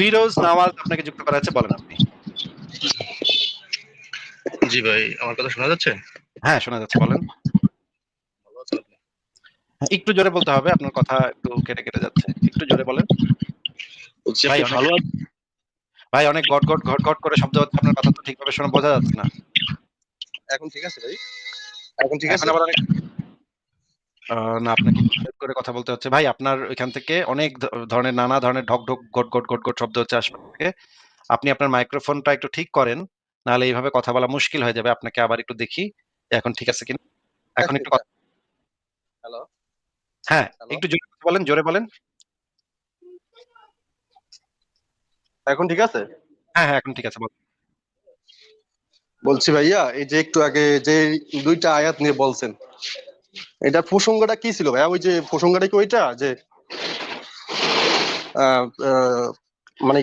ফিরোজ নওয়াজ আপনাকে যুক্ত করা আছে বলেন আপনি। জি ভাই আমার কথা শোনা যাচ্ছে? হ্যাঁ শোনা যাচ্ছে বলেন। আপনি একটু জোরে বলতে হবে আপনার কথা একটু কেটে কেটে যাচ্ছে। একটু জোরে বলেন। ভাই, ভালো ভাই অনেক গট গট ঘট ঘট করে শব্দ হচ্ছে আপনার কথা তো ঠিকভাবে শোনা বোঝা যাচ্ছে না। এখন ঠিক আছে ভাই? এখন ঠিক আছে? আবার অনেক না আপনাকে করে কথা বলতে হচ্ছে। ভাই আপনার এখান থেকে অনেক ধরনের নানা ধরনের ঢক ঢক ঘট ঘট ঘট ঘট শব্দ হচ্ছে থেকে আপনি আপনার মাইক্রোফোনটা একটু ঠিক করেন নাহলে এইভাবে কথা বলা মুশকিল হয়ে যাবে। আপনাকে আবার একটু দেখি এখন ঠিক আছে কিনা? এখন একটু কথা- হ্যালো। হ্যাঁ? একটু জোরে বলেন জোরে বলেন। এখন ঠিক আছে? হ্যাঁ হ্যাঁ এখন ঠিক আছে। বলছি ভাইয়া এই যে একটু আগে যে দুইটা আয়াত নিয়ে বলছেন এটা প্রসঙ্গটা কি ছিল ভাইয়া? ওই যে প্রসঙ্গটা কি ওইটা? যে মানে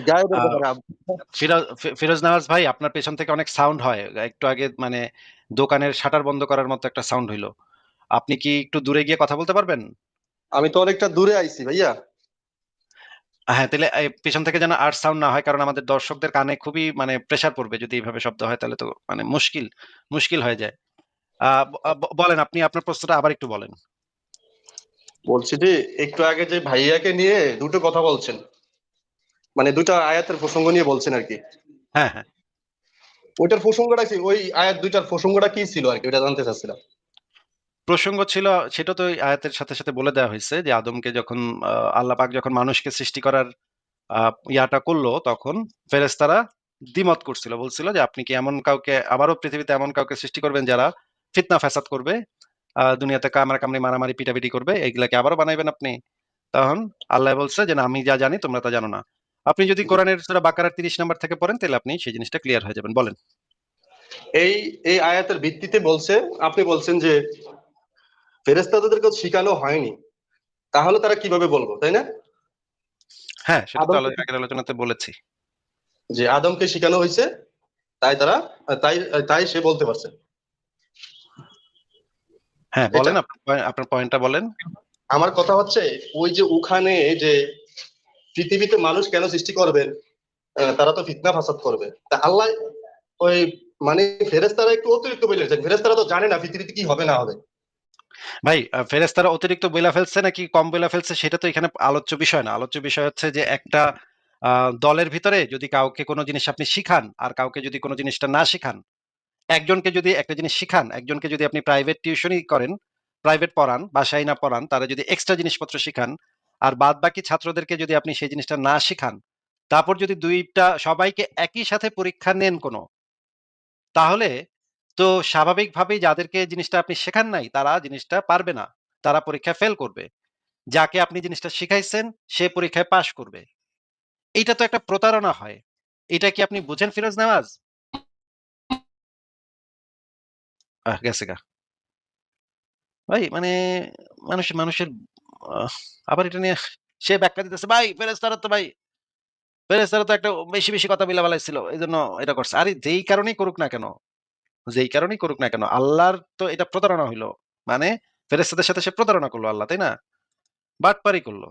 ফিরোজ ফি- ভাই আপনার পেছন থেকে অনেক সাউন্ড হয়। একটু আগে মানে দোকানের শাটার বন্ধ করার মতো একটা সাউন্ড হইল। আপনি কি একটু দূরে গিয়ে কথা বলতে পারবেন? আমি তো অনেকটা দূরে আইছি ভাইয়া। হ্যাঁ তাহলে পেছন থেকে যেন আর সাউন্ড না হয় কারণ আমাদের দর্শকদের কানে খুবই মানে প্রেসার পড়বে যদি এইভাবে শব্দ হয় তাহলে তো মানে মুশকিল মুশকিল হয়ে যায়। বলেন আপনি আপনার প্রশ্নটা আবার একটু বলেন। বলছি যে একটু আগে যে ভাইয়াকে নিয়ে দুটো কথা বলছেন মানে দুটো আয়াতের প্রসঙ্গ নিয়ে বলছেন আর কি। হ্যাঁ হ্যাঁ। ওইটার প্রসঙ্গটা কি ওই আয়াত দুইটার প্রসঙ্গটা কি ছিল আর কি ওটা জানতে চাচ্ছিলাম। প্রসঙ্গ ছিল সেটা তো ওই আয়াতের সাথে সাথে বলে দেওয়া হয়েছে যে আদমকে যখন আল্লাহ পাক যখন মানুষকে সৃষ্টি করার আহ, ইয়াটা করল তখন ফেরেশতারা দ্বিমত করছিল। বলছিল যে আপনি কি এমন কাউকে আবারও পৃথিবীতে এমন কাউকে সৃষ্টি করবেন যারা ফিতনা ফাসাদ করবে দুনিয়াতে কামড়া কামড়ি মারামারি পিটাপিটি করবে এইগুলাকে আবারও বানাইবেন আপনি। তখন আল্লাহ বলছে যে আমি যা জানি তোমরা তা জানো না। আপনি যদি কোরআনের সূরা বাকারার তিরিশ নাম্বার থেকে পড়েন তাহলে আপনি সেই জিনিসটা ক্লিয়ার হয়ে যাবেন। বলেন। এই এই আয়াতের ভিত্তিতে বলছে আপনি বলছেন যে ফেরেস্তাদেরকে শিখানো হয়নি। তাহলে তারা কীভাবে বলব তাই না? হ্যাঁ সেটা তো আগের আলোচনাতে বলেছি। যে আদমকে শিখানো হয়েছে তাই তারা তাই তাই সে বলতে পারছে। হ্যাঁ বলেন আপনার পয়েন্টটা বলেন। আমার কথা হচ্ছে ওই যে ওখানে যে পৃথিবীতে মানুষ কেন সৃষ্টি করবেন তারা তো ফিতনা ফাসাদ করবে। তা আল্লাহ ওই মানে ফেরেস্তারা একটু অতিরিক্ত বলেছেন ফেরেস্তারা তো জানে না পৃথিবীতে কি হবে না হবে। ভাই আহ, ফেরেশতারা অতিরিক্ত বইলা ফেলছে নাকি কম বইলা ফেলছে সেটা তো এখানে আলোচ্য বিষয় না। আলোচ্য বিষয় হচ্ছে যে একটা আহ, দলের ভিতরে যদি কাউকে কোনো জিনিস আপনি শিখান আর কাউকে যদি কোনো জিনিসটা না শিখান একজনকে যদি একটা জিনিস শিখান, একজনকে যদি আপনি প্রাইভেট টিউশনই করেন প্রাইভেট পড়ান, বাসায় না পড়ান, তারা যদি এক্সট্রা জিনিসপত্র শিখান, আর বাদ বাকি ছাত্রদেরকে যদি আপনি সেই জিনিসটা না শিখান, তারপর যদি দুইটা, সবাইকে একই সাথে পরীক্ষা নেন কোনো, তাহলে তো স্বাভাবিকভাবেই যাদেরকে জিনিসটা আপনি শেখান নাই, তারা জিনিসটা পারবে না, তারা পরীক্ষায় ফেল করবে। যাকে আপনি জিনিসটা শিখাইছেন, সে পরীক্ষায় পাশ করবে। এটা তো একটা প্রতারণা হয়। এটা কি আপনি বুঝেন ফিরোজ নেওয়াজ? আহ, গেছে গা। ভাই মানে মানুষ মানুষের আবার এটা নিয়ে সে ব্যাখ্যা দিতেছে ভাই ফেরেস্তারা তো ভাই ফেরেস্তারা তো একটা বেশি বেশি কথা বলে বেলাইছিল এই জন্য এটা করছে। আরে যেই কারণেই করুক না কেন যেই কারণেই করুক না কেন আল্লাহর তো এটা প্রতারণা হইল। মানে ফেরেস্তাদের সাথে সে প্রতারণা করল আল্লাহ তাই না? বাটপারি করল।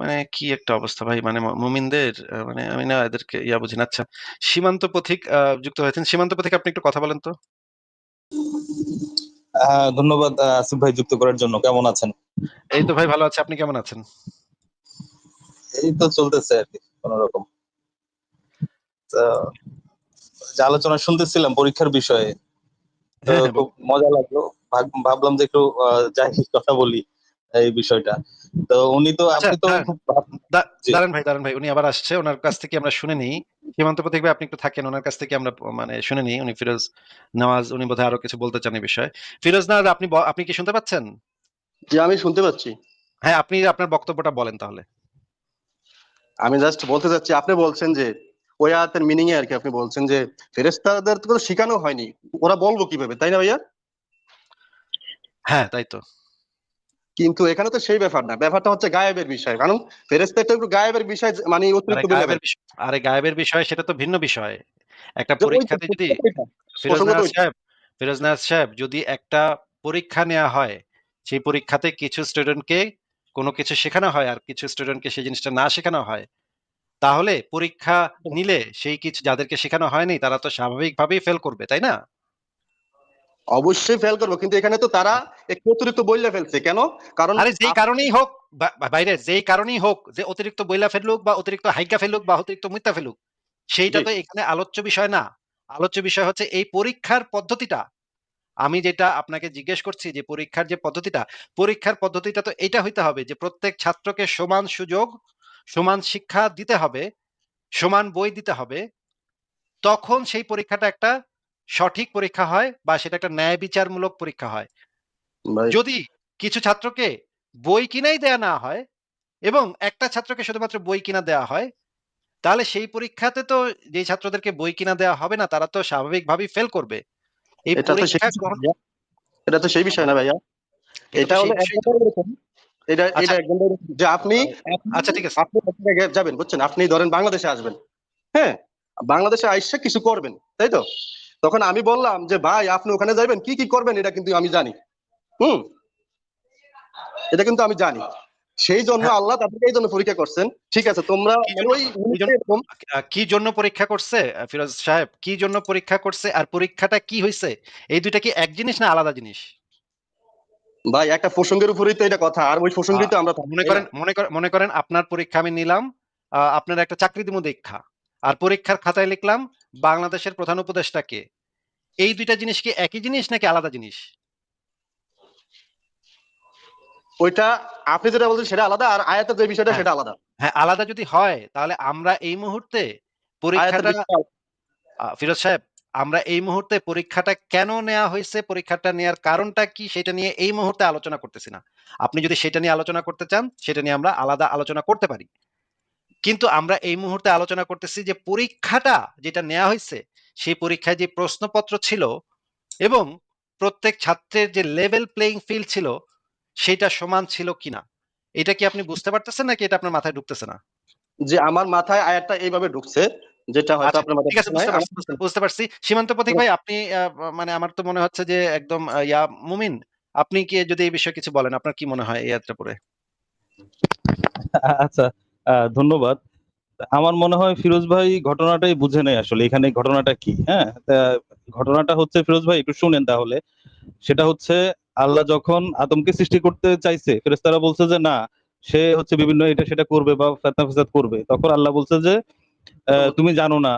মানে কি একটা অবস্থা ভাই? মানে মুমিনদের মানে আমি না এদেরকে ইয়া বুঝি না। আচ্ছা সীমান্ত পথিক যুক্ত হয়েছেন। সীমান্ত পথিক আপনি একটু কথা বলেন তো। ধন্যবাদ আসিফ ভাই যুক্ত করার জন্য। কেমন আছেন? এই তো ভাই ভালো আছে। আপনি কেমন আছেন? এই তো চলতেছে আর কি কোন রকম। তো, যে আলোচনা শুনতেছিলাম পরীক্ষার বিষয়ে হ্যাঁ, হ্যাঁ, খুব মজা লাগল। ভাবলাম যে একটু যাই কথা বলি। এই বিষয়টা। তো উনি তো আচ্ছা, আপনি তো দাঁড়ান। জি। দাঁড়ান ভাই দাঁড়ান ভাই উনি আবার আসছে ওনার কাছ থেকে আমরা শুনে নিই। সীমান্ত পথিক ভাই আপনি একটু থাকেন ওনার কাছ থেকে আমরা মানে শুনে নিই। উনি ফিরোজ নওয়াজ উনি বোধহয় আরও কিছু বলতে চান এই বিষয়ে। ফিরোজ নওয়াজ আপনি আপনি কি শুনতে পাচ্ছেন? যে আমি শুনতে পাচ্ছি। হ্যাঁ আপনি আপনার বক্তব্যটা বলেন তাহলে। আমি জাস্ট বলতে চাচ্ছি আপনি বলছেন যে ওই আয়াতের মিনিং এ আর কি আপনি বলছেন যে ফেরেস্তাদের তো শিখানো হয়নি। ওরা বলব কীভাবে তাই না ভাইয়া? হ্যাঁ তাই তো। কিন্তু এখানে তো সেই ব্যাপার না। ব্যাপারটা হচ্ছে গায়েবের বিষয়। কারণ ফেরেস্তাটা একটু গায়েবের বিষয় মানে অতিরিক্ত বিষয় আরে গায়েবের বিষয় সেটা তো ভিন্ন বিষয়। একটা পরীক্ষাতে যদি ওইটা। ফিরোজ প্রসঙ্গ তো নায়াজ ওইটা। সাহেব ফিরোজ সাহেব যদি একটা পরীক্ষা নেওয়া হয় সেই পরীক্ষাতে কিছু স্টুডেন্টকে কোনো কিছু শেখানো হয় আর কিছু স্টুডেন্টকে সেই জিনিসটা না শেখানো হয় তাহলে পরীক্ষা নিলে সেই কিছু যাদেরকে শেখানো হয়নি তারা তো স্বাভাবিকভাবেই ফেল করবে তাই না? অবশ্যই ফেল করব কিন্তু এখানে তো তারা একটু অতিরিক্ত বইলে ফেলছে। কেন? কারণ আরে যেই কারণেই হোক বাইরে যেই কারণেই হোক যে অতিরিক্ত বইলা ফেলুক বা অতিরিক্ত হাইকা ফেলুক বা অতিরিক্ত মিথ্যা ফেলুক সেইটা তো এখানে আলোচ্য বিষয় না। আলোচ্য বিষয় হচ্ছে এই পরীক্ষার পদ্ধতিটা। আমি যেটা আপনাকে জিজ্ঞেস করছি যে পরীক্ষার যে পদ্ধতিটা পরীক্ষার পদ্ধতিটা তো এটা হইতে হবে যে প্রত্যেক ছাত্রকে সমান সুযোগ সমান শিক্ষা দিতে হবে সমান বই দিতে হবে তখন সেই পরীক্ষাটা একটা সঠিক পরীক্ষা হয় বা সেটা একটা ন্যায় বিচারমূলক পরীক্ষা হয়। যদি কিছু ছাত্রকে বই কিনাই দেয়া না হয় এবং একটা ছাত্রকে শুধুমাত্র বই কিনা দেওয়া হয় তাহলে সেই পরীক্ষাতে তো যে ছাত্রদেরকে বই কিনা দেওয়া হবে না তারা তো স্বাভাবিকভাবেই ফেল করবে। এই এটা তো সেই বিষয় না। ভাইয়া। এটা হলো। এটা আচ্ছা। এটা যে আপনি আচ্ছা ঠিক আছে। আপনি যাবেন বুঝছেন? আপনি ধরেন বাংলাদেশে আসবেন হ্যাঁ? বাংলাদেশে আইসা কিছু করবেন তাই তো? তখন আমি বললাম যে ভাই আপনি ওখানে যাবেন কি কি করবেন? এটা কিন্তু আমি জানি। হুম? এটা কিন্তু আমি জানি। সেই জন্য হ্যাঁ। আল্লাহ তাদেরকে এই জন্য পরীক্ষা করছেন। ঠিক আছে তোমরা কি জন্য- পরীক্ষা করছে ফিরোজ সাহেব? কি জন্য পরীক্ষা করছে আর পরীক্ষাটা কি হয়েছে এই দুইটা কি এক জিনিস না আলাদা জিনিস? ভাই একটা প্রসঙ্গের উপরেই তো এটা কথা। আর ওই প্রসঙ্গেই তো আমরা মনে করেন মনে করেন মনে করেন আপনার পরীক্ষা আমি নিলাম আহ, আপনার একটা চাকরি দিব দীক্ষা। আর পরীক্ষার খাতায় লিখলাম বাংলাদেশের প্রধান উপদেষ্টা কে? এই দুইটা জিনিস কি একই জিনিস নাকি আলাদা জিনিস? ওইটা আপনি যেটা বলছেন সেটা আলাদা আর আয়াতের যে বিষয়টা হ্যাঁ। সেটা আলাদা। হ্যাঁ আলাদা যদি হয় তাহলে আমরা এই মুহূর্তে পরীক্ষাটা ফিরোজ সাহেব আমরা এই মুহূর্তে পরীক্ষাটা কেন নেওয়া হয়েছে পরীক্ষাটা নেওয়ার কারণটা কি সেটা নিয়ে এই মুহূর্তে আলোচনা করতেছি না। আপনি যদি সেটা নিয়ে আলোচনা করতে চান সেটা নিয়ে আমরা আলাদা আলোচনা করতে পারি। কিন্তু আমরা এই মুহূর্তে আলোচনা করতেছি যে পরীক্ষাটা যেটা নেওয়া হয়েছে সেই পরীক্ষায় যে প্রশ্নপত্র ছিল এবং প্রত্যেক ছাত্রের যে লেভেল প্লেইং ফিল্ড ছিল সেটা সমান ছিল কিনা। এটা কি আপনি বুঝতে পারতেছেন নাকি এটা আপনার মাথায় ঢুকতেছে না? যে আমার মাথায় আয়াতটা এইভাবে ঢুকছে যেটা হয়তো আচ্ছা, আপনার মাথায় ঠিক আছে বুঝতে পারছি বুঝতে- বুঝতে পারছি। সীমান্ত প্রতীক ভাই আপনি আহ, মানে আমার তো মনে হচ্ছে যে একদম ইয়া মুমিন। আপনি কি যদি এই বিষয়ে কিছু বলেন আপনার কি মনে হয় এই ইয়াত্রা পরে আচ্ছা ধন্যবাদ। আমার মনে হয় ফিরোজ ভাই ঘটনাটাই বুঝে নেই আসলে, এখানে ঘটনাটা কি হ্যাঁ? ঘটনাটা হচ্ছে, ফিরোজ ভাই, একটু শুনেন তাহলে। সেটা হচ্ছে, আল্লাহ যখন আদমকে সৃষ্টি করতে চাইছে ফেরেস্তারা বলছে যে, না, সে হচ্ছে বিভিন্ন এটা সেটা করবে বা ফেতনা ফেসাদ করবে। তখন আল্লাহ বলছে যে তুমি জানো না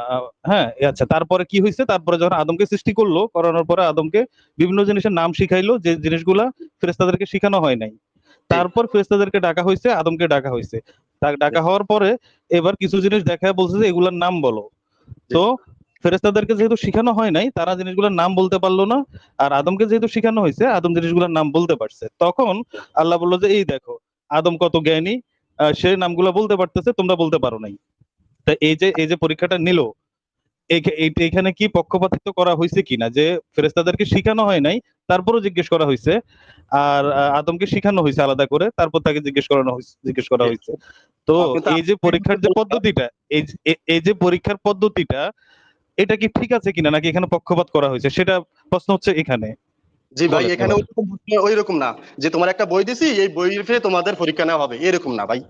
হ্যাঁ আচ্ছা তারপরে কি হয়েছে তারপরে যখন আদমকে সৃষ্টি করল, করানোর পরে আদমকে বিভিন্ন জিনিসের নাম শিখাইলো, যে জিনিসগুলা ফেরেস্তাদেরকে শিখানো হয় নাই। তারপর ফেরেশতাদেরকে ডাকা হয়েছে আদমকে ডাকা হয়েছে ডাকা হওয়ার পরে এবার কিছু জিনিস দেখায় বলছে যে এগুলার নাম বলো। তো ফেরেশতাদেরকে যেহেতু শিখানো হয় নাই তারা জিনিসগুলোর নাম বলতে পারল না আর আদমকে যেহেতু শিখানো হয়েছে আদম জিনিসগুলোর নাম বলতে পারছে। তখন আল্লাহ বলল যে এই দেখো আদম কত জ্ঞানী সে নামগুলো বলতে পারতেছে তোমরা বলতে পারো নাই। তা এই যে এই যে পরীক্ষাটা নিল এই- কি পক্ষপাতিত্ব করা হয়েছে কিনা? যে ফেরেশতাদেরকে শিখানো হয় নাই তারপরও জিজ্ঞেস করা হয়েছে আর আদমকে শিখানো হয়েছে আলাদা করে তারপর তাকে জিজ্ঞেস করানো হয়েছে জিজ্ঞেস করা হয়েছে তো এই যে পরীক্ষার যে পদ্ধতিটা এই যে- পরীক্ষার পদ্ধতিটা এটা কি ঠিক আছে কিনা? নাকি এখানে পক্ষপাত করা হয়েছে সেটা প্রশ্ন হচ্ছে এখানে। জি ভাই এখানে। ওইরকম ওইরকম না। যে তোমার একটা বই দিছি এই বইয়ের ফিরে তোমাদের পরীক্ষা নেওয়া হবে। এরকম না ভাই।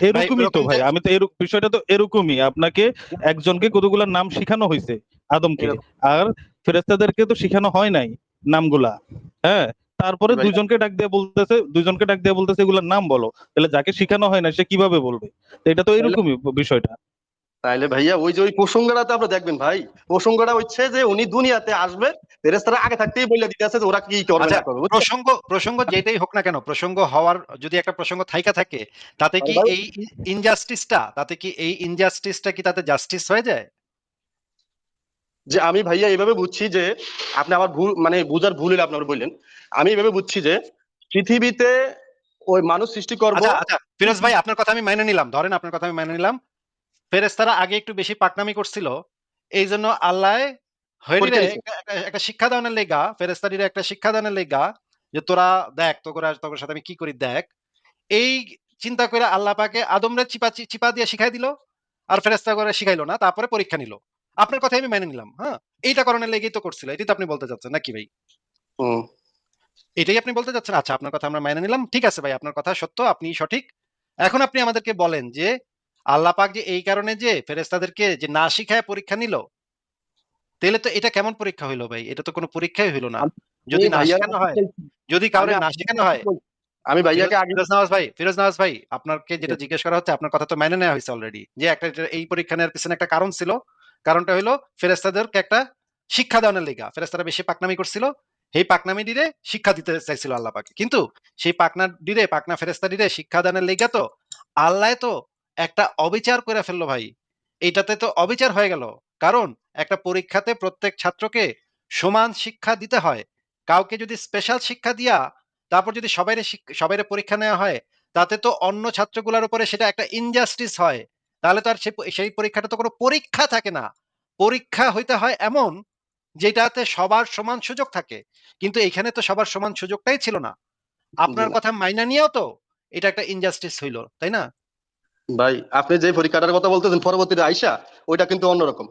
এরকমই তো ভাই। আমি তো এরকম বিষয়টা তো এরকমই। আপনাকে একজনকে কতগুলা নাম শিখানো হয়েছে আদমকে? আর ফেরেস্তাদেরকে তো শিখানো হয় নাই নামগুলা। হ্যাঁ? তারপরে দুজনকে ডাক দিয়ে বলতেছে দুজনকে ডাক দিয়ে বলতেছে এগুলোর নাম বলো। তাহলে যাকে শিখানো হয় না সে কীভাবে বলবে? এটা তো এরকমই বিষয়টা। তাইলে ভাইয়া ওই যে ওই প্রসঙ্গটা তো আপনারা দেখবেন ভাই। প্রসঙ্গটা হচ্ছে যে উনি দুনিয়াতে আসবে ফেরেস্তারা আগে থাকতেই বলে দিতে আছে যে ওরা কি করবে আচ্ছা, না করবে প্রসঙ্গ প্রসঙ্গ যেটাই হোক না কেন প্রসঙ্গ হওয়ার যদি একটা প্রসঙ্গ থাইকা থাকে তাতে কি এই ইনজাস্টিসটা তাতে কি এই ইনজাস্টিসটা কি তাতে জাস্টিস হয়ে যায়? যে আমি ভাইয়া এইভাবে বুঝছি যে আপনি আমার ভুল মানে বুঝার ভুল হলে আপনার বললেন। আমি এইভাবে বুঝছি যে পৃথিবীতে ওই মানুষ সৃষ্টি করব আচ্ছা আচ্ছা ফিরোজ ভাই আপনার কথা আমি মেনে নিলাম। ধরেন আপনার কথা আমি মেনে নিলাম ফেরেস্তারা আগে একটু বেশি পাকনামি করছিল। এই জন্য আল্লাহ। একটা- শিক্ষা দানের লেগা ফেরেস্তারিরে একটা শিক্ষা দানের লেগা যে তোরা দেখ তোরা তোর সাথে আমি কি করি দেখ। এই চিন্তা করে আল্লাহ পাকে আদমরে চিপা চিপা দিয়ে শিখাই দিল আর ফেরেস্তা করে শিখাইলো না তারপরে পরীক্ষা নিল। আপনার কথা আমি মেনে নিলাম হ্যাঁ? এইটা করণের লেগেই তো করছিল এটাই তো আপনি বলতে চাচ্ছেন নাকি ভাই। এটাই আপনি বলতে চাচ্ছেন? আচ্ছা আপনার কথা আমরা মেনে নিলাম ঠিক আছে ভাই আপনার কথা সত্য আপনি সঠিক। এখন আপনি আমাদেরকে বলেন যে আল্লাহ পাক যে এই কারণে যে ফেরেস্তাদেরকে যে না শিখায় পরীক্ষা নিল তাহলে তো এটা কেমন পরীক্ষা হইল ভাই? এটা তো কোনো পরীক্ষাই হইল না। যদি না শেখানো হয় যদি কাউরে না শেখানো হয় আমি ভাইয়াকে আগে ফিরোজ নওয়াজ ভাই ফিরোজ নওয়াজ ভাই আপনাকে যেটা জিজ্ঞেস করা হচ্ছে আপনার কথা তো মেনে নেওয়া হয়েছে অলরেডি যে একটা এই পরীক্ষা নেওয়ার পিছনে একটা কারণ ছিল। কারণটা হলো ফেরেস্তাদেরকে একটা শিক্ষা দেওয়ার লেগা। ফেরেস্তারা বেশি পাকনামি করছিল সেই পাকনামি ডিরে শিক্ষা দিতে চাইছিল আল্লাহ পাকে। কিন্তু সেই পাকনা ডিরে পাকনা ফেরেস্তা ডিরে শিক্ষা দানের লেগা তো আল্লাহ তো একটা অবিচার করে ফেলল ভাই। এইটাতে তো অবিচার হয়ে গেল। কারণ একটা পরীক্ষাতে প্রত্যেক ছাত্রকে সমান শিক্ষা দিতে হয়। কাউকে যদি স্পেশাল শিক্ষা দিয়া তারপর যদি সবাইরে সবাইরে পরীক্ষা নেওয়া হয় তাতে তো অন্য ছাত্রগুলোর উপরে সেটা একটা ইনজাস্টিস হয়। তাহলে তো আর সেই পরীক্ষাটা তো কোনো পরীক্ষা থাকে না। পরীক্ষা হইতে হয় এমন যেটাতে সবার সমান সুযোগ থাকে। কিন্তু এখানে তো সবার সমান সুযোগটাই ছিল না। আপনার কথা মাইনা নিয়েও তো এটা একটা ইনজাস্টিস হইল তাই না? ভাই আপনি যে পরীক্ষাটার কথা বলতেছেন পরবর্তীতে আইসা ওইটা কিন্তু অন্যরকম।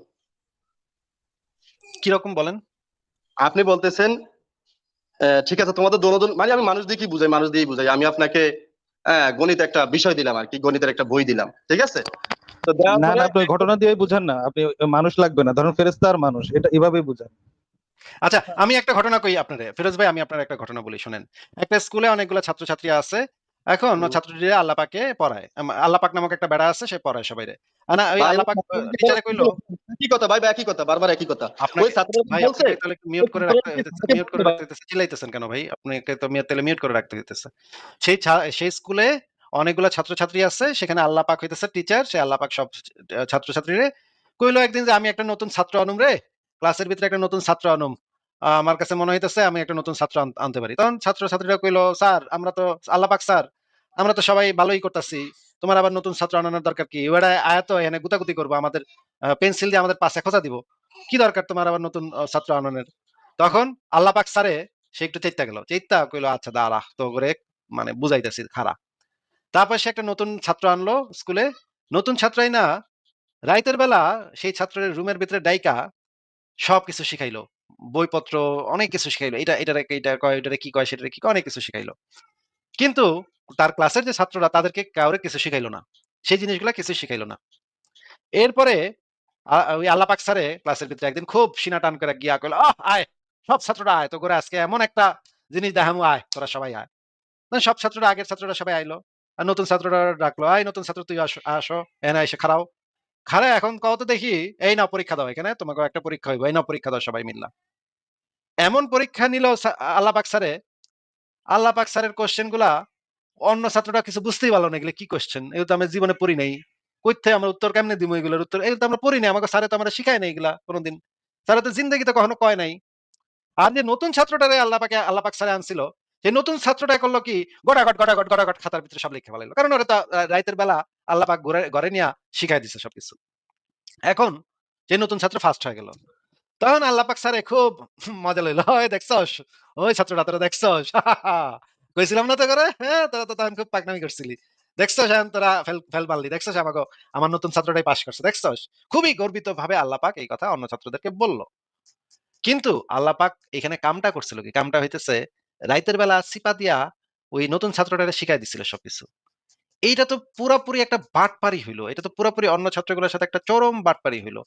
কীরকম বলেন? আপনি বলতেছেন ঠিক আছে তোমাদের দোনোজন মানে আমি মানুষ দিয়ে কি বুঝাই মানুষ দিয়েই বুঝাই। আমি আপনাকে গণিত একটা বিষয় দিলাম আর কি গণিতের একটা বই দিলাম ঠিক আছে? তো না না আপনি ঘটনা দিয়ে বুঝান না। আপনি মানুষ লাগবে না ধরুন ফেরেস্তা আর মানুষ এটা এভাবেই বুঝান। আচ্ছা আমি একটা ঘটনা কই আপনারে। ফিরোজ ভাই আমি আপনার একটা ঘটনা বলি শুনেন। একটা স্কুলে অনেকগুলো ছাত্রছাত্রী আছে এখন হুম। ছাত্রছাত্রীরা আল্লাহ পাকে পড়ায়। আম- আল্লাহ পাক নামক একটা বেড়া আছে সে পড়ায় সবাইরে আনা ওই ভাই, আল্লাহ পাক টিচারে কইলো একই কথা ভাই ভাই একই কথা বারবার একই কথা। ওই ছাত্র বলছে তাহলে মিউট করে রাখতে মিউট করে রাখতে হইতেছে চিল্লাইতেছেন কেন ভাই? আপনাকে তো মিউট তাহলে মিউট করে রাখতে হইতেছে। সেই সেই স্কুলে অনেকগুলো ছাত্রছাত্রী আছে সেখানে আল্লাহ পাক হইতেছে টিচার সে আল্লাহ পাক সব ছাত্রছাত্রীরে কইলো একদিন যে আমি একটা নতুন ছাত্র আনুম রে ক্লাসের ভিতরে একটা নতুন ছাত্র আনুম। আমার কাছে মনে হইতেছে আমি একটা নতুন ছাত্র আন- আনতে পারি। তখন ছাত্রছাত্রীরা কইলো, স্যার, আমরা তো, আল্লাহ পাক, স্যার, আমরা তো সবাই ভালোই করতেছি। তোমার আবার নতুন ছাত্র আনানোর দরকার কি? ওরা আয়াত এখানে গুতাগুতি করব, আমাদের পেন্সিল দিয়ে আমাদের পাশে খোঁজা দিব। কি দরকার তোমার আবার নতুন ছাত্র আননের? তখন আল্লাহ পাক স্যারে, সে একটু চেষ্টা গেল। চেষ্টা কইলো আচ্ছা দাঁড়া তো করে মানে বুঝাইতেছি খারাপ তারপর সে একটা নতুন ছাত্র আনলো স্কুলে। নতুন ছাত্রই না, রাইতের বেলা সেই ছাত্রের রুমের ভিতরে ডাইকা সবকিছু শিখাইলো। বইপত্র, অনেক কিছু শিখাইলো। এটা, এটারে এটা কয়, এটারে কি কয়, সেটারে কি কয়, অনেক কিছু শিখাইলো। কিন্তু তার ক্লাসের যে ছাত্ররা, তাদেরকে কাউরে কিছু শিখাইলো না। সেই জিনিসগুলা কিছু শিখাইলো না। এরপরে ওই আল্লাহ পাক স্যারে ক্লাসের ভিতরে একদিন খুব সিনা টান করে গিয়া কইলো, আহ, আয়, সব ছাত্ররা আয় তো করে আজকে এমন একটা জিনিস দেখামু, আয়, তোরা সবাই আয়। সব ছাত্ররা, আগের ছাত্ররা সবাই আইলো। আর নতুন ছাত্ররা ডাকলো, আয়, নতুন ছাত্র, তুই আসো এনে এসে খারাও খারা এখন কত দেখি, এই না পরীক্ষা দাও এখানে তোমাকে একটা পরীক্ষা হইব, এই না পরীক্ষা দাও সবাই মিললা। এমন পরীক্ষা নিল আল্লাহ পাক স্যারে, আল্লাহ পাক স্যারের কোশ্চেনগুলা অন্য ছাত্ররা কিছু বুঝতেই পারল না, এগুলো কি কোশ্চেন এগুলো তো আমি জীবনে পড়ি নাই। কইতে আমরা উত্তর কেমনে দিব এগুলোর উত্তর? এগুলো তো আমরা পড়ি নাই, আমাকে স্যারে তো আমরা শিখাই নাই এগুলা কোনোদিন। স্যারে তো জিন্দগিতে কখনো কয় নাই। আর যে নতুন ছাত্রটারে আল্লাহ পাকে স্যারে আনছিল, সেই নতুন ছাত্রটা করল কি গড়াগট গড়াগট গড়াগট খাতার ভিতরে সব লিখে ফেলাইলো। কারণ ওরা তো রাইতের বেলা আল্লাহ পাক ঘরে ঘরে নিয়ে শিখাই দিছে সবকিছু। এখন যে নতুন ছাত্র ফার্স্ট হয়ে গেল, তখন আল্লাহ পাক স্যারে খুব মজা লইলো, ওই দেখছস, ওই ছাত্রটা তোরা দেখছস কইছিলাম না তো করে হ্যাঁ তোরা তো তখন খুব পাকনামি করছিলি। দেখছস, এখন তোরা ফেল পারলি। দেখছস আমাকে আমার নতুন ছাত্রটাই পাশ করছে। দেখছস? খুবই গর্বিত ভাবে আল্লাহ পাক এই কথা অন্য ছাত্রদেরকে বলল। কিন্তু আল্লাহ পাক এখানে কামটা করছিল কি? কামটা হইতেছে, রাইতের বেলা সিপা দিয়া ওই নতুন ছাত্রটারে শিখাই দিছিল সবকিছু। এইটা তো পুরোপুরি একটা বাটপারি হইল। এটা তো পুরোপুরি অন্য ছাত্রগুলোর সাথে একটা চরম বাটপারি হইল।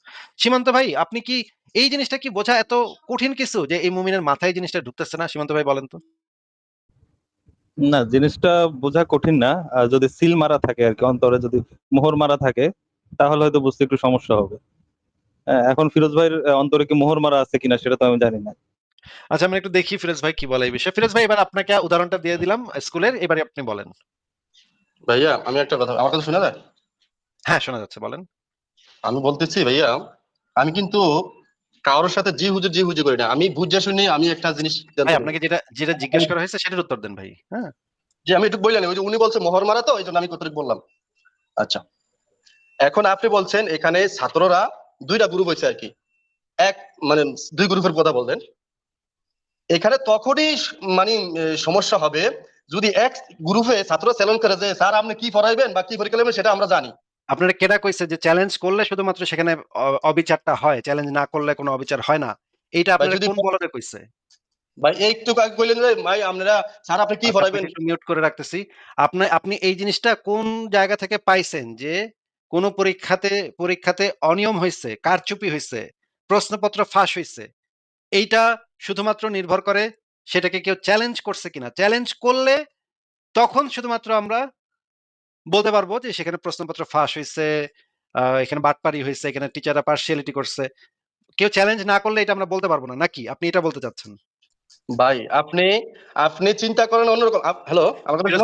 সীমান্ত ভাই আপনি কি এই জিনিসটা কি বোঝা এত কঠিন কিছু যে এই মুমিনের মাথায় এই জিনিসটা ঢুকতেছে না? সীমান্ত ভাই বলেন তো। না জিনিসটা বোঝা কঠিন না। আর যদি সিল মারা থাকে আর কি অন্তরে যদি মোহর মারা থাকে তাহলে হয়তো বুঝতে একটু সমস্যা হবে। হ্যাঁ, এখন ফিরোজ ভাইয়ের অন্তরে কি মোহর মারা আছে কিনা সেটা তো আমি জানি না। আচ্ছা আমি একটু দেখি ফিরোজ ভাই কি বলে এই বিষয়ে। ফিরোজ ভাই এবার আপনাকে উদাহরণটা দিয়ে দিলাম। স্কুলের এবারে আপনি বলেন। ভাইয়া আমি একটা কথা আমার কথা শোনা যায়? হ্যাঁ শোনা যাচ্ছে বলেন। আমি বলতেছি ভাইয়া আমি কিন্তু কারোর সাথে জি হুজুর জি হুজুর করি না। আমি বুঝে শুনে আমি একটা জিনিস ভাই আপনাকে যেটা যেটা জিজ্ঞেস করা হয়েছে সেটার উত্তর দেন ভাই হ্যাঁ। যে আমি একটু বললাম ওই যে উনি বলছে মোহর মারা তো এই জন্য আমি কতটুকু বললাম। আচ্ছা। এখন আপনি বলছেন এখানে ছাত্ররা দুইটা গ্রুপ হয়েছে আর কি। এক মানে দুই গ্রুপের কথা বললেন। এখানে তখনই মানে সমস্যা হবে যদি এক গ্রুপে ছাত্র চ্যালেঞ্জ করে যে স্যার আপনি কি পড়াইবেন বা কি পরীক্ষা নেবেন সেটা আমরা জানি আপনারা কেটা কইছে যে চ্যালেঞ্জ করলে শুধুমাত্র সেখানে অবিচারটা হয় চ্যালেঞ্জ না করলে কোনো অবিচার হয় না এইটা আপনারা কোন বলরে কইছে ভাই এই একটু আগে কইলেন যে ভাই আপনারা স্যার আপনি কি আচ্ছা, পড়াইবেন মিউট করে রাখতেছি। আপনি আপনি এই জিনিসটা কোন জায়গা থেকে পাইছেন যে কোন পরীক্ষাতে পরীক্ষাতে অনিয়ম হইছে, কারচুপি হইছে, প্রশ্নপত্র ফাঁস হইছে। এইটা শুধুমাত্র নির্ভর করে সেটাকে কেউ চ্যালেঞ্জ করছে কিনা। চ্যালেঞ্জ করলে তখন শুধুমাত্র আমরা বলতে পারব যে সেখানে প্রশ্নপত্র ফাঁস হইছে, আ এখানে বাটপারি হইছে, এখানে টিচাররা পার্সিয়ালিটি করছে। কেউ চ্যালেঞ্জ না করলে এটা আমরা বলতে পারব না। নাকি? আপনি এটা বলতে চাচ্ছেন? ভাই আপনি আপনি চিন্তা করেন অন্যরকম হ্যালো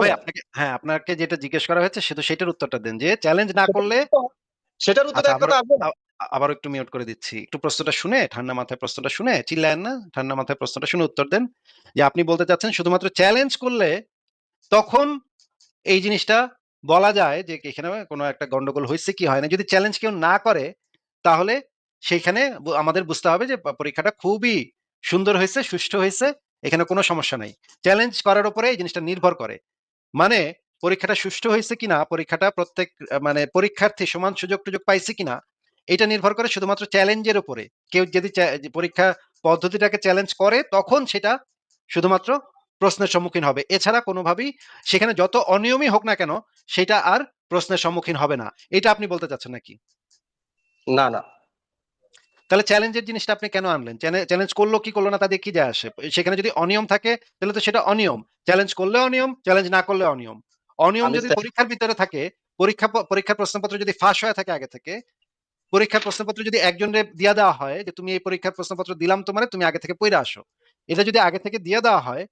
ভাই আপনাকে হ্যাঁ, আপনাকে যেটা জিজ্ঞেস করা হয়েছে শুধু সেটার উত্তরটা দেন যে চ্যালেঞ্জ না করলে সেটার উত্তরে এক কথা আসবে না? আ আবারও একটু মিউট করে দিচ্ছি। একটু প্রশ্নটা শুনে ঠান্ডা মাথায় প্রশ্নটা শুনে চিল্লায়েন না। ঠান্ডা মাথায় প্রশ্নটা শুনে উত্তর দেন। যে আপনি বলতে চাচ্ছেন শুধুমাত্র চ্যালেঞ্জ করলে তখন এই জিনিসটা বলা যায় যে এখানে কোনো একটা গন্ডগোল হইছে কি হয় না। যদি চ্যালেঞ্জ কেউ না করে তাহলে সেইখানে আমাদের বুঝতে হবে যে পরীক্ষাটা খুবই সুন্দর হয়েছে সুষ্ঠু হয়েছে এখানে কোনো সমস্যা নাই। চ্যালেঞ্জ করার উপরে এই জিনিসটা নির্ভর করে। মানে পরীক্ষাটা সুষ্ঠু হয়েছে কিনা, পরীক্ষাটা প্রত্যেক মানে পরীক্ষার্থী সমান সুযোগ-টুযোগ পাইছে কিনা, এটা নির্ভর করে শুধুমাত্র চ্যালেঞ্জের উপরে। কেউ যদি পরীক্ষা পদ্ধতিটাকে চ্যালেঞ্জ করে তখন সেটা শুধুমাত্র প্রশ্নের সম্মুখীন হবে। এছাড়া কোনোভাবেই সেখানে যত অনিয়মই হোক না কেন সেটা আর প্রশ্নের সম্মুখীন হবে না। এটা আপনি বলতে চাচ্ছেন নাকি? না না তাহলে চ্যালেঞ্জের জিনিসটা আপনি কেন আনলেন? চ্যালেঞ্জ করল কি করল না তাদের কি যায় আসে? সেখানে যদি অনিয়ম থাকে তাহলে তো সেটা অনিয়ম। চ্যালেঞ্জ করলেও অনিয়ম, চ্যালেঞ্জ না করলে অনিয়ম। অনিয়ম যদি পরীক্ষার ভিতরে থাকে, পরীক্ষা পরীক্ষার প্রশ্নপত্র যদি ফাঁস হয়ে থাকে আগে থেকে, পরীক্ষার প্রশ্নপত্র যদি একজনরে দিয়া দেওয়া হয় যে তুমি এই পরীক্ষার প্রশ্নপত্র দিলাম তোমারে তুমি আগে থেকে পইড়া আসো। এটা যদি আগে থেকে দিয়ে দেওয়া হয়,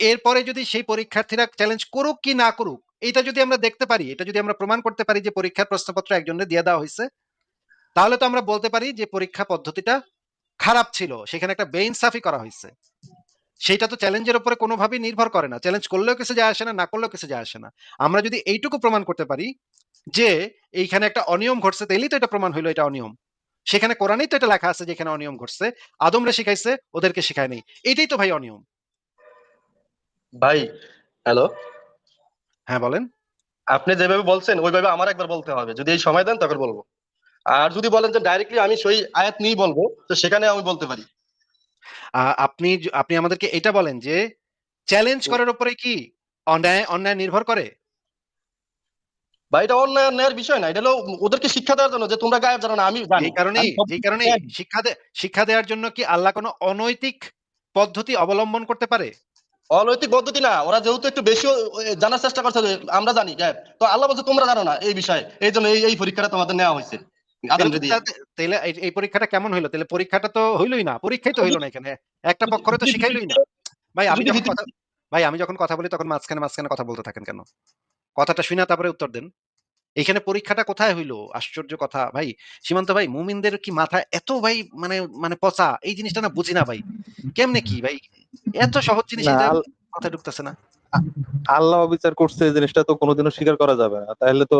এরপরে যদি সেই পরীক্ষার্থীরা চ্যালেঞ্জ করুক কি না করুক, এইটা যদি আমরা দেখতে পারি, এটা যদি আমরা প্রমাণ করতে পারি যে পরীক্ষার প্রশ্নপত্র একজনরে দিয়ে দেওয়া হয়েছে তাহলে তো আমরা বলতে পারি যে পরীক্ষা পদ্ধতিটা খারাপ ছিল। সেখানে একটা বেইনসাফি করা হইছে। সেইটা তো চ্যালেঞ্জের উপরে কোনোভাবেই নির্ভর করে না। চ্যালেঞ্জ করলেও কিছু যায় আসে না, না করলেও কিছু যায় আসে না। আমরা যদি এইটুকু প্রমাণ করতে পারি যে এইখানে একটা অনিয়ম ঘটছে তাইলেই তো এটা প্রমাণ হইল এটা অনিয়ম। সেখানে কোরআনেই তো এটা লেখা আছে যেখানে অনিয়ম ঘটছে। আদমরে শিখাইছে, ওদেরকে শিখায় নেই এটাই তো ভাই অনিয়ম। ভাই হ্যালো হ্যাঁ, বলেন। আপনি যেভাবে বলছেন ওইভাবে আমার একবার বলতে হবে যদি এই সময় দেন তখন বলব আর যদি বলেন যে ডাইরেক্টলি আমি সেই আয়াত নিয়েই বলব তো সেখানে আমি বলতে পারি আপনি আপনি আমাদেরকে এটা বলেন যে চ্যালেঞ্জ করার উপরে কি অন্যায় অন্যায় নির্ভর করে? বা এটা অন্যায় অন্যায়ের বিষয় না এটা হলো ওদেরকে শিক্ষা দেওয়ার জন্য যে তোমরা গায়েব জানো না আমি জানি। এই এই কারণেই শিক্ষা শিক্ষা দেওয়ার জন্য কি আল্লাহ কোনো অনৈতিক পদ্ধতি অবলম্বন করতে পারে? অনৈতিক পদ্ধতি না ওরা যেহেতু একটু বেশি জানার চেষ্টা করছে আমরা জানি গায়েব। তো আল্লাহ বলছে তোমরা জানো না এই বিষয়ে এই জন্য এই পরীক্ষাটা তোমাদের নেওয়া হয়েছে। তাহলে এই পরীক্ষাটা কেমন হইল? তাহলে পরীক্ষাটা তো হইলই না। পরীক্ষাই তো হইল না এখানে। একটা পক্ষরে তো শিখাইলই না। ভাই আমি যখন কথা ভাই আমি যখন কথা বলি তখন মাঝখানে, মাঝখানে কথা বলতে থাকেন কেন? কথাটা শুইনা তারপরে উত্তর দেন। এইখানে পরীক্ষাটা কোথায় হইল? আশ্চর্য কথা ভাই। সীমান্ত ভাই মুমিনদের কি মাথা এত ভাই মানে মানে পচা এই জিনিসটা না বুঝি না ভাই। কেমনে কি ভাই? এত সহজ জিনিস এটা মাথায় ঢুকতেছে না। আল্লাহ বিচার করছে এই জিনিসটা তো কোনোদিনও স্বীকার করা যাবে না তাহলে তো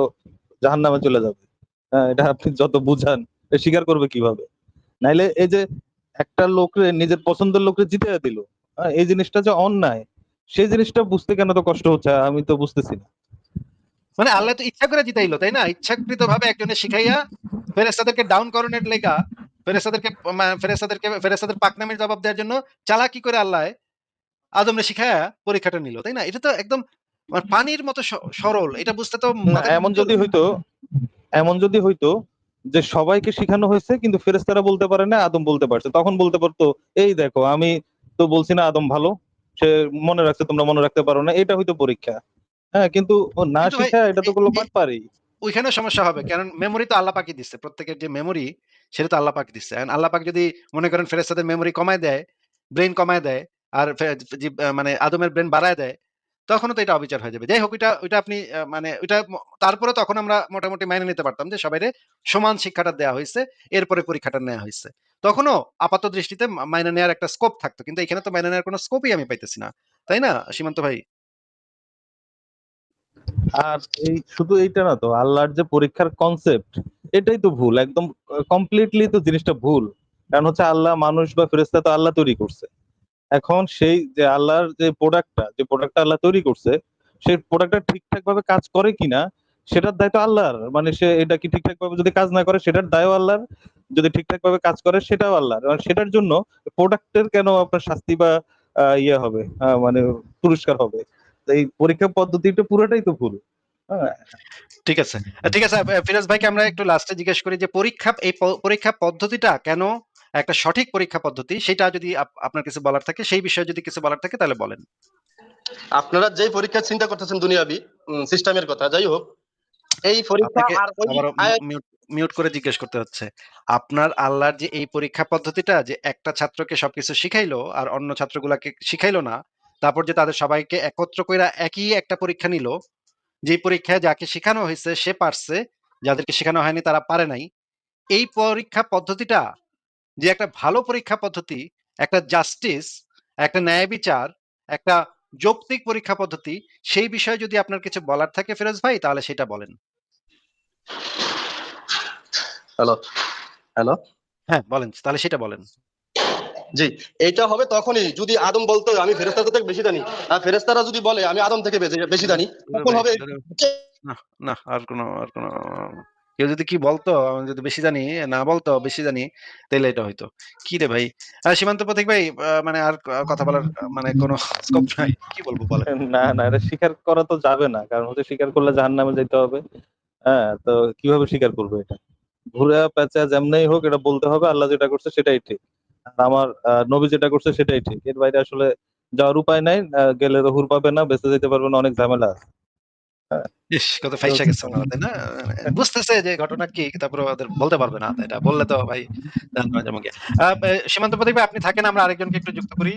জাহান্নামে চলে যাবে এটা আপনি যত বুঝান স্বীকার করবে কীভাবে নাইলে এই যে একটা লোকরে নিজের পছন্দের লোকরে জিতে দিল হ্যাঁ, এই জিনিসটা যে অন্যায় সেই জিনিসটা বুঝতে কেন তো কষ্ট হচ্ছে আমি তো বুঝতেছি না মানে আল্লাহ তো ইচ্ছা করে জিতাইলো তাই না? ইচ্ছাকৃত ভাবে একজনের শিখাইয়া ফেরেশতাদেরকে ডাউন করানোর লেখা ফেরেশতাদেরকে মা ফেরেশতাদেরকে ফেরেশতাদের পাকনামির জবাব দেওয়ার জন্য চালাকি করে আল্লাহ আদমরে শিখায়া পরীক্ষাটা নিল। তাই না? এটা তো একদম মানে পানির মতো সরল। এটা বুঝতে তো এমন যদি হইতো এমন যদি হইতো যে সবাইকে শিখানো হয়েছে কিন্তু ফেরেস্তারা বলতে পারে না আদম বলতে পারছে তখন বলতে পারতো এই দেখো আমি তো বলছি না আদম ভালো সে মনে রাখছে তোমরা মনে রাখতে পারো না এটা হয়তো পরীক্ষা হ্যাঁ কিন্তু না শিখা এটা তো করল এ- পারি ওইখানে সমস্যা হবে। কারণ মেমোরি তো আল্লাহ পাকই দিচ্ছে। প্রত্যেকের যে মেমোরি সেটা তো আল্লাহ পাক দিচ্ছে। আল্লাহ পাক যদি মনে করেন ফেরেশতাদের মেমোরি কমায় দেয়, ব্রেইন কমায় দেয় আর মানে আদমের ব্রেন বাড়ায় দেয়, তখনও তো এটা অবিচার হয়ে যাবে। যাই হোক ওইটা ওইটা আপনি মানে ওইটা তারপরে তখন আমরা মোটামুটি মাইনে নিতে পারতাম যে সবাইরে সমান শিক্ষাটা দেয়া হইছে। এরপরে পরীক্ষাটা নেয়া হইছে। তখনও আপাত দৃষ্টিতে মাইনে নেয়ার একটা স্কোপ থাকতো। কিন্তু এখানে তো মাইনে নেয়ার কোনো স্কোপই আমি পাইতেছি না। তাই না, সীমান্ত ভাই? আর এই, শুধু এইটা না তো, আল্লাহর যে পরীক্ষার কনসেপ্ট এটাই তো ভুল একদম কমপ্লিটলি তো জিনিসটা ভুল কারণ হচ্ছে আল্লাহ মানুষ বা ফেরেস্তা তো আল্লাহ তৈরি করছে এখন সেই যে আল্লাহর যে প্রোডাক্টটা যে প্রোডাক্টটা আল্লাহ তৈরি করছে, সেই প্রোডাক্টটা ঠিকঠাক ভাবে কাজ করে কিনা, সেটার দায়িত্ব আল্লাহর। মানে সে এটা কি ঠিকঠাক ভাবে যদি কাজ না করে, সেটার দায়ও আল্লাহর। যদি ঠিকঠাক ভাবে কাজ করে, সেটাও আল্লাহর। এবং সেটার জন্য প্রোডাক্টের কেন আপনার শাস্তি বা ইয়ে হবে মানে পুরস্কার হবে? এই পরীক্ষা পদ্ধতিটা পুরোটাই তো ভুল। হ্যাঁ। ঠিক আছে। ঠিক আছে ফিরোজ ভাইকে আমরা একটু লাস্টে জিজ্ঞেস করি যে পরীক্ষা, এই পরীক্ষা পদ্ধতিটা কেন একটা সঠিক পরীক্ষা পদ্ধতি সেটা যদি আপনার কিছু বলার থাকে সেই বিষয়ে যদি কিছু বলার থাকে তাহলে বলেন। আপনারা যেই পরীক্ষা চিন্তা করতেছেন দুনিয়াবি সিস্টেমের কথা যাই হোক এই পরীক্ষা আর মিউট করে জিজ্ঞেস করতে হচ্ছে। আপনার আল্লাহর যে এই পরীক্ষা পদ্ধতিটা যে একটা ছাত্রকে সবকিছু শিখাইলো আর অন্য ছাত্রগুলাকে শিখাইলো না তারপর যে তাদের সবাইকে একত্র কইরা একই একটা পরীক্ষা নিল যেই পরীক্ষায় যাকে শেখানো হয়েছে সে পারছে যাদেরকে শেখানো হয়নি তারা পারে নাই। এই পরীক্ষা পদ্ধতিটা যে একটা ভালো পরীক্ষা পদ্ধতি একটা জাস্টিস একটা ন্যায় বিচার একটা যৌক্তিক পরীক্ষা পদ্ধতি সেই বিষয়ে যদি আপনার কিছু বলার থাকে ফিরোজ ভাই তাহলে সেটা বলেন। হ্যালো হ্যালো হ্যাঁ বলেন তাহলে সেটা বলেন। জি এটা হবে তখনই যদি আদম বলতো আমি ফেরেস্তার থেকে বেশি জানি। আর ফেরেস্তারা যদি বলে আমি আদম থেকে বেশি- বেশি জানি তখন হবে না না আর কোনো আর কোনো কেউ যদি কি বলতো, আমি যদি বেশি জানি, না বলতো, বেশি জানি তাহলে এটা হয়তো কি রে ভাই? সীমান্ত প্রতীক ভাই মানে আর কথা বলার মানে কোনো স্কোপ নাই। কি বলব বলেন? না না, এটা স্বীকার করা তো যাবে না। কারণ হচ্ছে স্বীকার করলে জাহান নামে যেতে হবে। হ্যাঁ তো কীভাবে স্বীকার করব এটা? ঘুরে পেঁচা যেমনই হোক, এটা বলতে হবে। আল্লাহ যেটা করছে সেটাই ঠিক। আর আমার নবী যেটা করছে সেটাই ঠিক। এর বাইরে আসলে যাওয়ার উপায় নাই। গেলে তো হুর পাবে না, বেঁচে যেতে পারবে না, অনেক ঝামেলা আছে। ইস কত ফাইসা গেছে তাই না? মানে বুঝতেছে যে ঘটনা কি তারপরে ওদের বলতে পারবে না এটা বললে তো ভাই সীমান্ত আপনি থাকেন আমরা আরেকজনকে একটু যুক্ত করি।